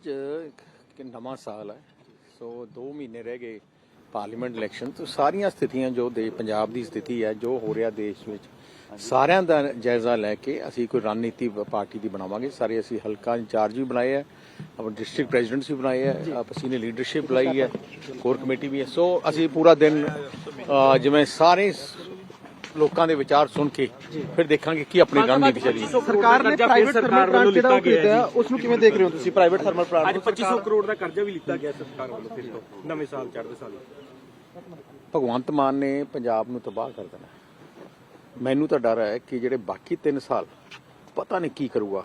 ਅੱਜ ਇੱਕ ਨਵਾਂ ਸਾਲ ਹੈ। ਸੋ 2 ਮਹੀਨੇ ਰਹਿ ਗਏ ਪਾਰਲੀਮੈਂਟ ਇਲੈਕਸ਼ਨ ਤੋਂ। ਸਾਰੀਆਂ ਸਥਿਤੀਆਂ ਜੋ ਦੇ ਪੰਜਾਬ ਦੀ ਸਥਿਤੀ ਹੈ ਜੋ ਹੋ ਰਿਹਾ ਦੇਸ਼ ਵਿੱਚ ਸਾਰਿਆਂ ਦਾ ਜਾਇਜ਼ਾ ਲੈ ਕੇ ਅਸੀਂ ਕੋਈ ਰਣਨੀਤੀ ਪਾਰਟੀ ਦੀ ਬਣਾਵਾਂਗੇ। ਸਾਰੇ ਅਸੀਂ ਹਲਕਾ ਇੰਚਾਰਜ ਵੀ ਬਣਾਏ ਹੈ ਆਪਣੇ ਡਿਸਟ੍ਰਿਕਟ ਪ੍ਰੈਜ਼ੀਡੈਂਟਸ ਵੀ ਬਣਾਏ ਹੈ ਆਪ ਅਸੀਂ ਨੇ ਲੀਡਰਸ਼ਿਪ ਬੁਲਾਈ ਹੈ ਕੋਰ ਕਮੇਟੀ ਵੀ ਹੈ। ਸੋ ਅਸੀਂ ਪੂਰਾ ਦਿਨ ਜਿਵੇਂ ਸਾਰੇ ਲੋਕਾਂ ਦੇ ਵਿਚਾਰ ਸੁਣ ਕੇ ਫਿਰ ਦੇਖਾਂਗੇ ਕੀ ਆਪਣੀ ਰਣਨੀਤੀ ਚੱਲੀ। ਸਰਕਾਰ ਨੇ ਪ੍ਰਾਈਵੇਟ ਥਰਮਲ ਪਲਾਂਟ ਜਿਹੜਾ ਉਹ ਖਰੀਦਿਆ ਉਸ ਨੂੰ ਕਿਵੇਂ ਦੇਖ ਰਹੇ ਹੋ ਤੁਸੀਂ? ਪ੍ਰਾਈਵੇਟ ਥਰਮਲ ਪਲਾਂਟ ਅੱਜ 2500 ਕਰੋੜ ਦਾ ਕਰਜ਼ਾ ਵੀ ਲਿੱਤਾ ਗਿਆ ਸਰਕਾਰ ਵੱਲੋਂ ਫਿਰ ਤੋਂ ਨਵੇਂ ਸਾਲ ਚੜ੍ਹਦੇ ਸਾਲ ਭਗਵੰਤ ਮਾਨ ਨੇ ਪੰਜਾਬ ਨੂੰ ਤਬਾਹ ਕਰ ਦੇਣਾ ਮੈਨੂੰ ਤਾਂ ਡਰ ਹੈ ਕਿ ਜਿਹੜੇ ਬਾਕੀ 3 ਸਾਲ ਪਤਾ ਨਹੀਂ ਕੀ ਕਰੂਗਾ।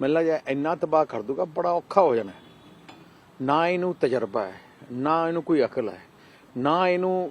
ਮੈਨੂੰ ਲੱਗਦਾ ਇੰਨਾ ਤਬਾਹ ਕਰ ਦੂਗਾ ਬੜਾ ਔਖਾ ਹੋ ਜਾਣਾ ਨਾ ਇਹਨੂੰ ਤਜਰਬਾ ਹੈ ਨਾ ਇਹਨੂੰ ਕੋਈ ਅਕਲ ਹੈ ਨਾ ਇਹਨੂੰ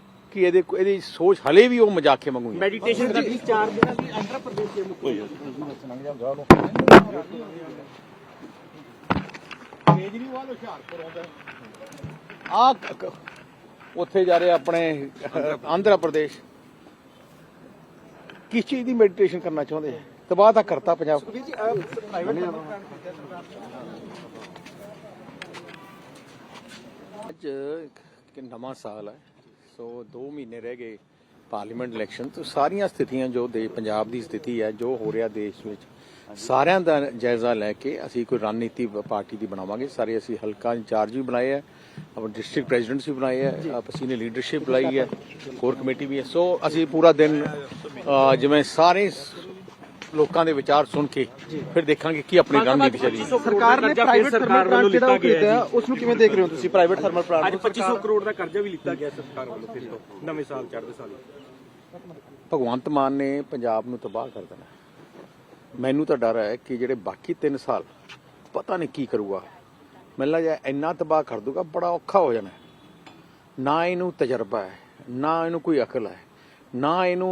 ਕਿ ਇਹਦੇ ਇਹਦੀ ਸੋਚ ਹਲੇ ਵੀ ਉਹ ਮਜ਼ਾਕੀਆ ਵਾਂਗੂ ਹੀ ਮੈਡੀਟੇਸ਼ਨ ਦੀ ਚਾਰ ਦਿਨਾਂ ਦੀ ਆਂਧਰਾ ਪ੍ਰਦੇਸ਼ ਦੇ ਮੁੱਖ ਕੇਜਰੀਵਾਲ ਹੁਸ਼ਿਆਰਪੁਰ ਆਉਂਦਾ ਆ ਉੱਥੇ ਜਾ ਰਹੇ ਆਪਣੇ ਆਂਧਰਾ ਪ੍ਰਦੇਸ਼। ਕਿਸ ਚੀਜ਼ ਦੀ ਮੈਡੀਟੇਸ਼ਨ ਕਰਨਾ ਚਾਹੁੰਦੇ ਆ? ਤਬਾਹ ਤਾਂ ਕਰਤਾ ਪੰਜਾਬ। ਵੀਰ ਜੀ ਪ੍ਰਾਈਵੇਟ ਅੱਜ ਇੱਕ ਨਵਾਂ ਸਾਲ ਹੈ। ਸੋ 2 ਮਹੀਨੇ ਰਹਿ ਗਏ ਪਾਰਲੀਮੈਂਟ ਇਲੈਕਸ਼ਨ ਤੋਂ। ਸਾਰੀਆਂ ਸਥਿਤੀਆਂ ਜੋ ਦੇ ਪੰਜਾਬ ਦੀ ਸਥਿਤੀ ਹੈ ਜੋ ਹੋ ਰਿਹਾ ਦੇਸ਼ ਵਿੱਚ ਸਾਰਿਆਂ ਦਾ ਜਾਇਜ਼ਾ ਲੈ ਕੇ ਅਸੀਂ ਕੋਈ ਰਣਨੀਤੀ ਪਾਰਟੀ ਦੀ ਬਣਾਵਾਂਗੇ। ਸਾਰੇ ਅਸੀਂ ਹਲਕਾ ਇੰਚਾਰਜ ਵੀ ਬਣਾਏ ਹੈ ਆਪਣੇ ਡਿਸਟ੍ਰਿਕਟ ਪ੍ਰੈਜ਼ੀਡੈਂਟਸ ਵੀ ਬਣਾਏ ਹੈ ਆਪ ਅਸੀਂ ਨੇ ਲੀਡਰਸ਼ਿਪ ਬੁਲਾਈ ਹੈ ਕੋਰ ਕਮੇਟੀ ਵੀ ਹੈ। ਸੋ ਅਸੀਂ ਪੂਰਾ ਦਿਨ ਜਿਵੇਂ ਸਾਰੇ ਲੋਕਾਂ ਦੇ ਵਿਚਾਰ ਸੁਣ ਕੇ ਫਿਰ ਦੇਖਾਂਗੇ ਕੀ ਆਪਣੀ ਰਣਨੀਤੀ ਚੱਲੀ। ਸਰਕਾਰ ਨੇ ਪ੍ਰਾਈਵੇਟ ਥਰਮਲ ਪਲਾਂਟ ਜਿਹੜਾ ਉਹ ਖਰੀਦਿਆ ਉਸ ਨੂੰ ਕਿਵੇਂ ਦੇਖ ਰਹੇ ਹੋ ਤੁਸੀਂ? ਪ੍ਰਾਈਵੇਟ ਥਰਮਲ ਅੱਜ ਪਲਾਂਟ 2500 ਕਰੋੜ ਦਾ ਕਰਜ਼ਾ ਵੀ ਲਿੱਤਾ ਗਿਆ ਸਰਕਾਰ ਵੱਲੋਂ ਫਿਰ ਤੋਂ ਨਵੇਂ ਸਾਲ ਚੜ੍ਹਦੇ ਸਾਲ ਭਗਵੰਤ ਮਾਨ ਨੇ ਪੰਜਾਬ ਨੂੰ ਤਬਾਹ ਕਰ ਦੇਣਾ ਮੈਨੂੰ ਤਾਂ ਡਰ ਹੈ ਕਿ ਜਿਹੜੇ ਬਾਕੀ 3 ਸਾਲ ਪਤਾ ਨਹੀਂ ਕੀ ਕਰੂਗਾ। ਮੈਨੂੰ ਲੱਗਦਾ ਇੰਨਾ ਤਬਾਹ ਕਰ ਦੂਗਾ ਬੜਾ ਔਖਾ ਹੋ ਜਾਣਾ ਨਾ ਇਹਨੂੰ ਤਜਰਬਾ ਹੈ ਨਾ ਇਹਨੂੰ ਕੋਈ ਅਕਲ ਹੈ ਨਾ ਇਹਨੂੰ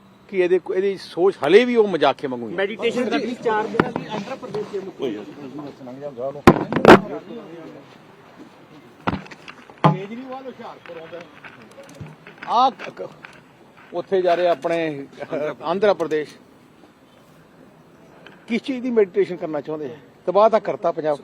ਬਾਕੀ ਇਹਦੇ ਇਹਦੀ ਸੋਚ ਹਲੇ ਵੀ ਉਹ ਮਜ਼ਾਕੇ ਵਾਂਗੂ ਹੈ ਮੈਡੀਟੇਸ਼ਨ ਦਾ 24 ਦਿਨਾਂ ਦੀ ਆਂਧਰਾ ਪ੍ਰਦੇਸ਼ ਦੇ ਮੁੱਖ ਕੇਜਰੀਵਾਲ ਆ ਉੱਥੇ ਜਾ ਰਹੇ ਆਪਣੇ ਆਂਧਰਾ ਪ੍ਰਦੇਸ਼। ਕਿਸ ਚੀਜ਼ ਦੀ ਮੈਡੀਟੇਸ਼ਨ ਕਰਨਾ ਚਾਹੁੰਦੇ ਹੈ ਤਬਾਹ ਤਾਂ ਕਰਤਾ ਪੰਜਾਬ।